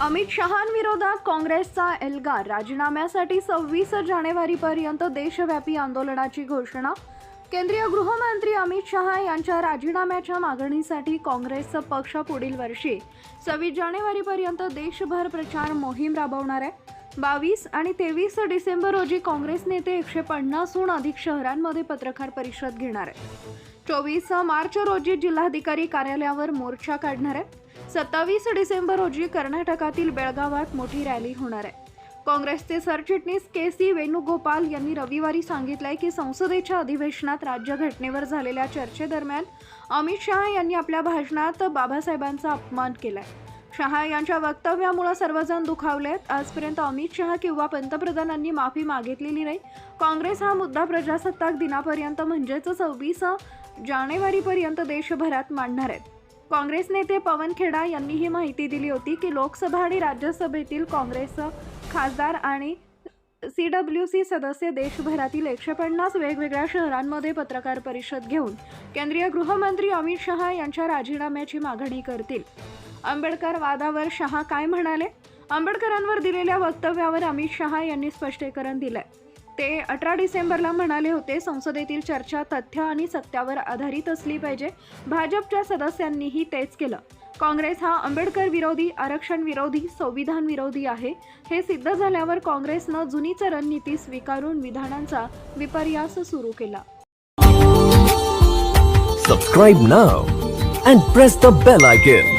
अमित शहांविरोधात काँग्रेसचा एल्गार राजीनाम्यासाठी सव्वीस जानेवारीपर्यंत देशव्यापी आंदोलनाची घोषणा. केंद्रीय गृहमंत्री अमित शहा यांच्या राजीनाम्याच्या मागणीसाठी काँग्रेसचा पक्ष पुढील वर्षी. सव्वीस जानेवारीपर्यंत देशभर प्रचार मोहीम राबवणार आहे. बावीस आणि तेवीस डिसेंबर रोजी काँग्रेस नेते एकशे पन्नासहून अधिक शहरांमध्ये पत्रकार परिषद घेणार आहे चोवीस मार्च रोजी जिल्हाधिकारी कार्यालयावर मोर्चा काढणार आहे सत्तावीस डिसेंबर रोजी कर्नाटकातील बेळगावात मोठी रॅली होणार आहे. काँग्रेसचे सरचिटणीस के सी वेणुगोपाल यांनी रविवारी सांगितलंय की संसदेच्या अधिवेशनात राज्यघटनेवर झालेल्या चर्चेदरम्यान अमित शहा यांनी आपल्या भाषणात बाबासाहेबांचा अपमान केलाय. शहा यांच्या वक्तव्यामुळे सर्वजण दुखावलेत. आजपर्यंत अमित शहा किंवा पंतप्रधानांनी माफी मागितलेली नाही. काँग्रेस हा मुद्दा प्रजासत्ताक दिनापर्यंत म्हणजेच सव्वीस जानेवारीपर्यंत देशभरात मांडणार आहेत. काँग्रेस नेते पवन खेडा यांनी ही माहिती दिली होती की लोकसभा आणि राज्यसभेतील काँग्रेस खासदार आणि सी डब्ल्यू सी सदस्य देशभरातील एकशे पन्नास वेगवेगळ्या शहरांमध्ये पत्रकार परिषद घेऊन केंद्रीय गृहमंत्री अमित शहा यांच्या राजीनाम्याची मागणी करतील. आंबेडकर वादावर शहा काय म्हणाले? आंबेडकरांवर दिलेल्या वक्तव्यावर अमित शहा यांनी स्पष्टीकरण दिलंय. ते अठरा डिसेंबरला म्हणाले होते संसदेतील चर्चा तथ्य आणि सत्यावर आधारित असली पाहिजे. भाजपच्या सदस्यांनीही तेच केलं. काँग्रेस हा आंबेडकर विरोधी आरक्षण विरोधी संविधान विरोधी आहे. हे सिद्ध झाल्यावर काँग्रेसनं जुनीच रणनीती स्वीकारून विधानांचा विपर्यास सुरू केला. Subscribe now and press the bell icon